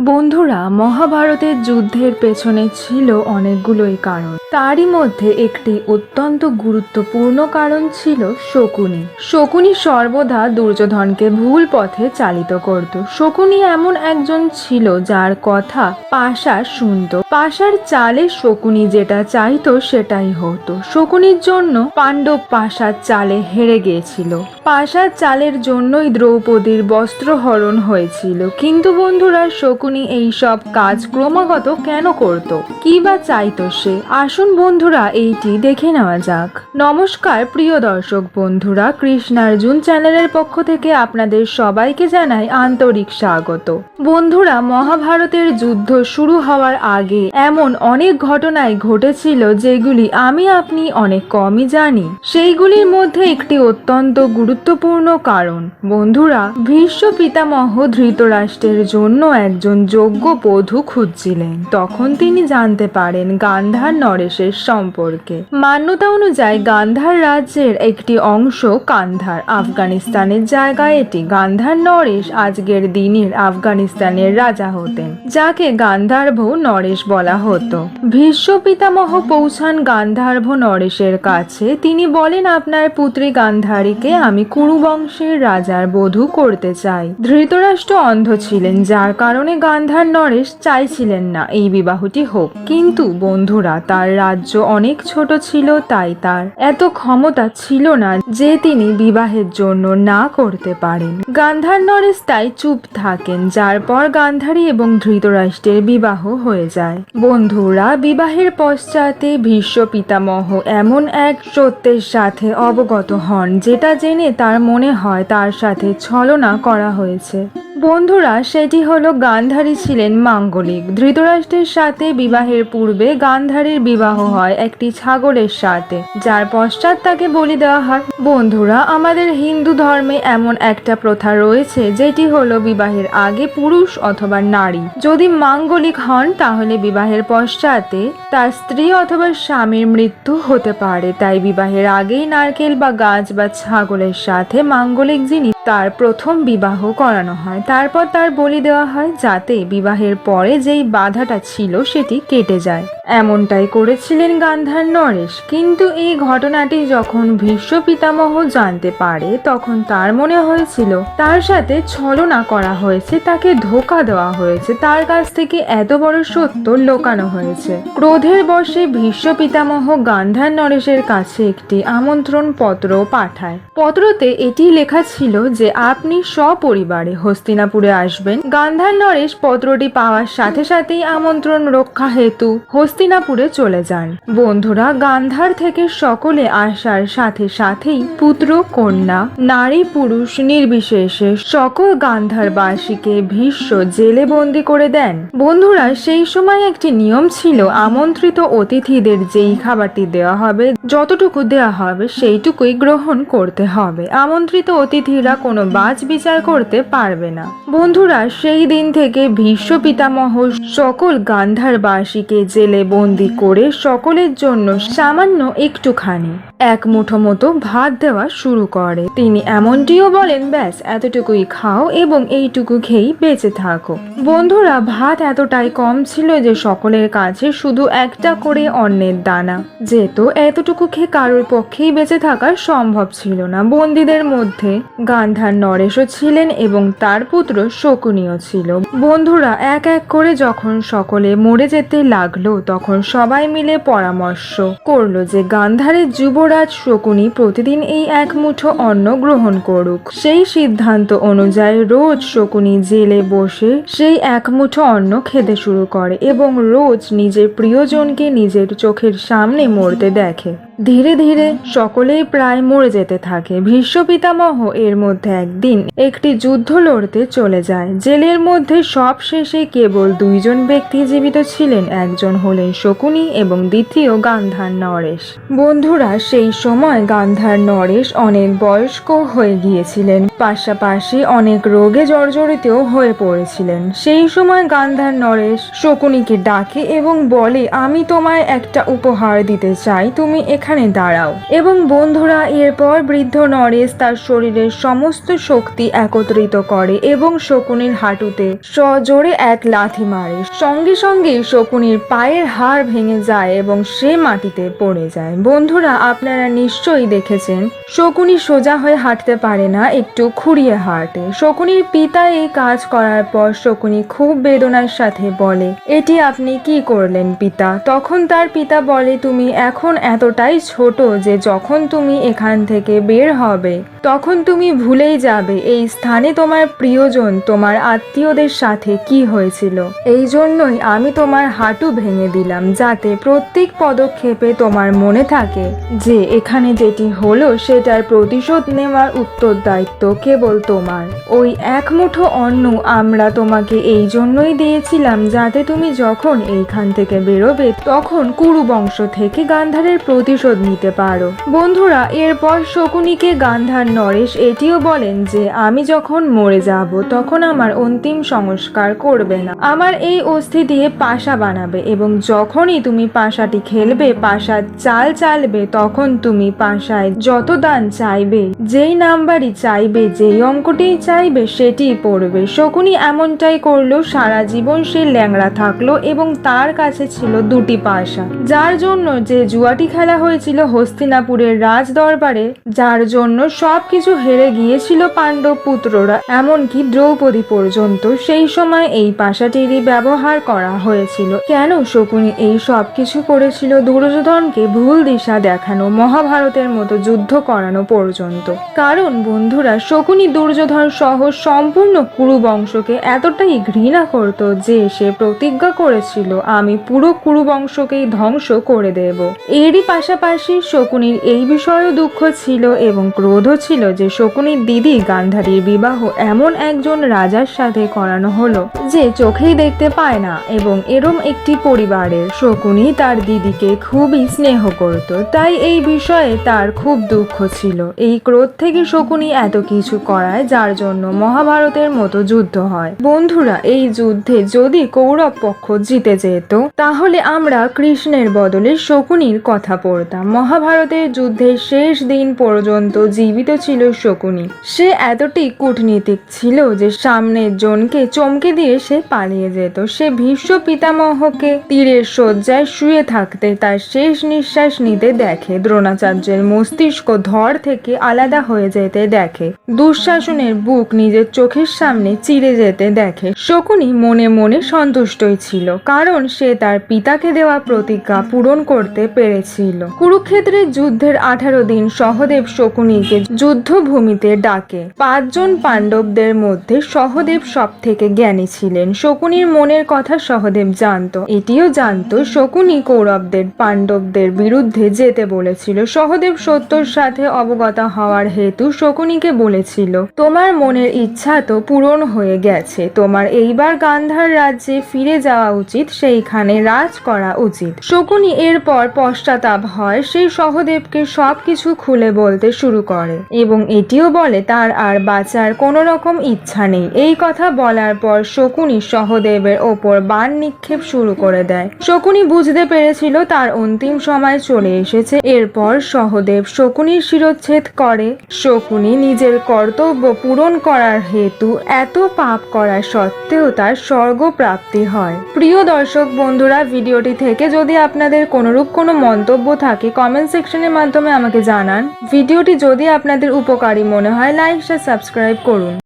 বন্ধুরা, মহাভারতের যুদ্ধের পেছনে ছিল অনেকগুলোই কারণ। তারই মধ্যে একটি অত্যন্ত গুরুত্বপূর্ণ কারণ ছিল শকুনি। শকুনি সর্বদা দুর্যোধনকে ভুল পথে চালিত করত। শকুনি এমন একজন ছিল যার কথা পাশা শুনত। পাশার চালে শকুনি যেটা চাইতো সেটাই হতো। শকুনির জন্য পাণ্ডব পাশার চালে হেরে গিয়েছিল। পাশার চালের জন্যই দ্রৌপদীর বস্ত্রহরণ হয়েছিল। কিন্তু বন্ধুরা, শকুনি এই সব কাজ ক্রমাগত কেন করত? কি বা চাইতো সে? আসুন বন্ধুরা, এইটি দেখে নেওয়া যাক। নমস্কার, প্রিয় দর্শক বন্ধুরা কৃষ্ণার্জুন চ্যানেলের পক্ষ থেকে আপনাদের সবাইকে জানাই আন্তরিক স্বাগত। বন্ধুরা, মহাভারতের যুদ্ধ শুরু হওয়ার আগে এমন অনেক ঘটনাই ঘটেছিল যেগুলি আমি, আপনি অনেক কমই জানি। সেইগুলির মধ্যে একটি অত্যন্ত গুরুত্বপূর্ণ কারণ। বন্ধুরা, ভীষ্ম পিতামহ ধৃতরাষ্ট্রের জন্য একজন যোগ্য বধূ খুঁজছিলেন। তখন তিনি জানতে পারেন গান্ধার নরেশের সম্পর্কে। মান্যতা অনুযায়ী গান্ধার রাজ্যের একটি অংশ কান্ধার, আফগানিস্তানের জায়গায় এটি। গান্ধার নরেশ আজকের দিনের আফগানিস্তানের রাজা হতেন, যাকে গান্ধার্ভ নরেশ বলা হতো। ভীষ্ম পিতামহ পৌঁছান গান্ধার্ভ নরেশের কাছে। তিনি বলেন, আপনার পুত্রী গান্ধারীকে আমি কুরুবংশের রাজার বধূ করতে চাই। ধৃতরাষ্ট্র অন্ধ ছিলেন, যার কারণে গান্ধার নরেশ চাইছিলেন না এই বিবাহটি হোক। কিন্তু বন্ধুরা, তার রাজ্য অনেক ছোট ছিল, তাই তার এত ক্ষমতা ছিল না যে তিনি বিবাহের জন্য না করতে পারেন। গান্ধার নরেশ তাই চুপ থাকেন, যার পর গান্ধারী এবং ধৃতরাষ্ট্রের বিবাহ হয়ে যায়। বন্ধুরা, বিবাহের পশ্চাতে ভীষ্ম পিতামহ এমন এক সত্যের সাথে অবগত হন, যেটা জেনে তার মনে হয় তার সাথে ছলনা করা হয়েছে। বন্ধুরা, সেটি হলো গান্ধারী ছিলেন মাঙ্গলিক। ধৃতরাষ্ট্রের সাথে বিবাহের পূর্বে গান্ধারীর বিবাহ হয় একটি ছাগলের সাথে। যার পশ্চাৎ তাকে বলি দেওয়া হয়, বন্ধুরা, আমাদের হিন্দু ধর্মে এমন একটা প্রথা রয়েছে, যেটি হলো বিবাহের আগে পুরুষ অথবা নারী। যদি মাঙ্গলিক হন, তাহলে বিবাহের পশ্চাতে তার স্ত্রী অথবা স্বামীর মৃত্যু হতে পারে। তাই বিবাহের আগেই নারকেল বা গাছ বা ছাগলের সাথে মাঙ্গলিক জিনিস তার প্রথম বিবাহ করানো হয়। তারপর তার বলি দেওয়া হয় যাতে বিবাহের পরে যেই বাধাটা ছিল সেটি কেটে যায়। এমনটাই করেছিলেন গান্ধার নরেশ। কিন্তু এই ঘটনাটি যখন ভীষ্ম পিতামহ জানতে পারে, তখন তার মনে হয়েছিল, তার সাথে ছলনা করা হয়েছে, তাকে ধোকা দেওয়া হয়েছে, তার কাছ থেকে এত বড় সত্য লোকানো হয়েছে। ক্রোধের বশে ভীষ্ম পিতামহ গান্ধার নরেশের কাছে একটি আমন্ত্রণ পত্র পাঠায়। পত্রতে এটি লেখা ছিল যে আপনি সপরিবারে হস্তিনাপুরে আসবেন গান্ধার নরেশ পত্রটি পাওয়ার সাথে সাথেই আমন্ত্রণ রক্ষা হেতু হস্তিনাপুরে চলে যান। বন্ধুরা, গান্ধার থেকে সকলে আসার সাথে সাথেই পুত্র, কন্যা, নারী, পুরুষ নির্বিশেষে সকল গান্ধারবাসীকে ভীষ্ম জেলে বন্দি করে দেন। বন্ধুরা, সেই সময় একটি নিয়ম ছিল, আমন্ত্রিত অতিথিদের যেই খাবারটি দেওয়া হবে, যতটুকু দেওয়া হবে, সেইটুকুই গ্রহণ করতে হবে। আমন্ত্রিত অতিথিরা কোনো বাজ বিচার করতে পারবে না। বন্ধুরা, সেই দিন থেকে ভীষ্ম পিতামহ সকল গান্ধারবাসীকে জেলে বন্দি করে সকলের জন্য সামান্য একটুখানি এক মুঠো মতো ভাত দেওয়া শুরু করে। তিনি এমনটিও বলেন, ব্যাস, এতটুকুই খাও এবং এইটুকু খেয়েই বেঁচে থাকো। বন্ধুরা, ভাত এতটাই কম ছিল যে সকলের কাছে শুধু একটা করে অন্নের দানা। যেহেতু এতটুকু খেয়ে কারোর পক্ষেই বেঁচে থাকা সম্ভব ছিল না। বন্দীদের মধ্যে গান্ধার নরেশও ছিলেন এবং তার পুত্র শকুনিও ছিল। বন্ধুরা, এক এক করে যখন সকলে মরে যেতে লাগল, তখন সবাই মিলে পরামর্শ করল যে গান্ধারের যুবরাজ শকুনি প্রতিদিন এই এক মুঠো অন্ন গ্রহণ করুক। সেই সিদ্ধান্ত অনুযায়ী রোজ শকুনি জেলে বসে সেই এক মুঠো অন্ন খেতে শুরু করে এবং রোজ নিজের প্রিয়জনকে নিজের চোখের সামনে মরতে দেখে। ধীরে ধীরে সকলেই প্রায় মরে যেতে থাকে। ভীষ্ম পিতামহ এর মধ্যে একদিন একটি যুদ্ধ লড়তে চলে যায়। জেলের মধ্যে সব শেষে কেবল দুইজন ব্যক্তি জীবিত ছিলেন, একজন হলেন শকুনি এবং দ্বিতীয় গান্ধার নরেশ। বন্ধুরা, সেই সময় গান্ধার নরেশ অনেক বয়স্ক হয়ে গিয়েছিলেন। পাশাপাশি অনেক রোগে জর্জরিতও হয়ে পড়েছিলেন। সেই সময় গান্ধার নরেশ শকুনিকে ডাকে এবং বলে, আমি তোমায় একটা উপহার দিতে চাই। তুমি এখানে এখানে দাঁড়াও। এবং বন্ধুরা, এরপর বৃদ্ধ নরেশ তার শরীরের সমস্ত শক্তি একত্রিত করে এবং শকুনির হাঁটুতে সজোরে এক লাথি মারে। সঙ্গে সঙ্গে শকুনির পায়ের হাড় ভেঙে যায় এবং সে মাটিতে পড়ে যায়। বন্ধুরা, আপনারা নিশ্চয়ই দেখেছেন, শকুনি সোজা হয়ে হাঁটতে পারে না, একটু খুঁড়িয়ে হাঁটে। শকুনির পিতা এই কাজ করার পর শকুনি খুব বেদনার সাথে বলে, এটি আপনি কি করলেন পিতা? তখন তার পিতা বলে, তুমি এখন এতটাই ছোট যে যখন তুমি এখান থেকে বের হবে, তখন তুমি ভুলেই যাবে এই স্থানে তোমার প্রিয়জন, তোমার আত্মীয়দের সাথে কি হয়েছিল। এই জন্যই আমি তোমার হাঁটু ভেঙে দিলাম যাতে প্রত্যেক পদক্ষেপে তোমার মনে থাকে যে এখানে যেটি হলো সেটার প্রতিশোধ নেওয়ার উত্তর দায়িত্ব কেবল তোমার। ওই এক মুঠো অন্ন আমরা তোমাকে এই জন্যই দিয়েছিলাম যাতে তুমি যখন এইখান থেকে বেরোবে, তখন কুরু বংশ থেকে গান্ধারের প্রতিশোধ নিতে পারো। বন্ধুরা, এরপর শকুনিকে গান্ধার নরেশ এটিও বলেন যে, আমি যখন মরে যাব, তখন আমার অন্তিম সংস্কার করবে না। আমার এই অস্থি দিয়ে পাশা বানাবে এবং যখনই তুমি পাশাটি খেলবে, পাশার চাল চালবে, তখন তুমি পাশায় যত দান চাইবে, যেই নাম্বারই চাইবে, যেই অঙ্কটি চাইবে, সেটিই পড়বে। শকুনি এমনটাই করল, সারা জীবন সে ল্যাংড়া থাকল এবং তার কাছে ছিল দুটি পাশা। যার জন্য যে জুয়াটি খেলা হয়েছিল হস্তিনাপুরের রাজ দরবারে যার জন্য সবকিছু হেরে গিয়েছিল পাণ্ডব পুত্ররা। এমনকি দ্রৌপদী পর্যন্ত সেই সময় এই পাশাটিরই ব্যবহার করা হয়েছিল। কেন শকুনি এই সব কিছু করেছিল দুর্যোধনকে ভুল দিশা দেখানো, মহাভারতের মতো যুদ্ধ করানো পর্যন্ত? কারণ বন্ধুরা, শকুনি দুর্যোধন সহ সম্পূর্ণ কুরু বংশকে এতটাই ঘৃণা করত যে সে প্রতিজ্ঞা করেছিল, আমি পুরো কুরু বংশকেই ধ্বংস করে দেব। এরই পাশাপাশি শকুনির এই বিষয়েও দুঃখ ছিল এবং ক্রোধও ছিল যে শকুনির দিদি গান্ধারীর বিবাহ এমন একজন রাজার সাথে করানো হলো যে চোখেই দেখতে পায় না এবং এরম একটি পরিবারের শকুনি তার দিদিকে খুবই স্নেহ করত। তাই এই বিষয়ে তার খুব দুঃখ ছিল। এই ক্রোধ থেকে শকুনি এত কিছু করায় যার জন্য মহাভারতের মতো যুদ্ধ হয়। বন্ধুরা, এই যুদ্ধে যদি কৌরব পক্ষ জিতে যেত, তাহলে আমরা কৃষ্ণের বদলে শকুনির কথা পড়তাম। মহাভারতের যুদ্ধের শেষ দিন পর্যন্ত জীবিত ছিল শকুনি। সে এতটাই কূটনীতিক ছিল যে সামনের জনকে চমকে দিয়ে সে পালিয়ে যেত। সে ভীষ্ম পিতামহকে তীরের শয্যায় শুয়ে থাকতে তার শেষ নিঃশ্বাস নিতে দেখে। দ্রোণাচার্যের মস্তিষ্ক ধর থেকে আলাদা হয়ে যেতে দেখে। দুঃশাসনের বুক নিজের চোখের সামনে চিরে যেতে দেখে। শকুনি মনে মনে সন্তুষ্টই ছিল, কারণ সে তার পিতাকে দেওয়া প্রতিজ্ঞা পূরণ করতে পেরেছিল। কুরুক্ষেত্রের যুদ্ধের আঠারো দিন সহদেব শকুনিকে যুদ্ধভূমিতে ডাকে। পাঁচজন পাণ্ডবদের মধ্যে সহদেব সব থেকে জ্ঞানী ছিলেন। শকুনির মনের কথা সহদেব জানতো। এটিও জানতো, শকুনি কৌরবদের, পাণ্ডবদের বিরুদ্ধে যেতে বলেছিল। সহদেব সত্যর সাথে অবগত হওয়ার হেতু শকুনিকে বলেছিল, তোমার মনের ইচ্ছা তো পূরণ হয়ে গেছে। তোমার এইবার গান্ধার রাজ্যে ফিরে যাওয়া উচিত, সেইখানে রাজ করা উচিত। শকুনি এরপর পশ্চাতাপ হয়। সেই সহদেবকে সবকিছু খুলে বলতে শুরু করে। এবং এটিও বলে, তার আর বাঁচার কোনো রকম ইচ্ছা নেই। এই কথা বলার পর শকুনি সহদেবের ওপর বান নিক্ষেপ শুরু করে দেয়। শকুনি বুঝতে পেরেছিল তার অন্তিম সময় চলে এসেছে। এরপর সহদেব শকুনির শিরচ্ছেদ করে। শকুনি নিজের কর্তব্য পূরণ করার হেতু এত পাপ করা সত্ত্বেও তার স্বর্গ প্রাপ্তি হয়। প্রিয় দর্শক বন্ধুরা, ভিডিওটি থেকে যদি আপনাদের কোনোরূপ কোনো মন্তব্য থাকে কমেন্ট সেকশনের মাধ্যমে আমাকে জানান। ভিডিওটি যদি আপনাদের উপকারী মনে হয় লাইক শেয়ার সাবস্ক্রাইব করুন।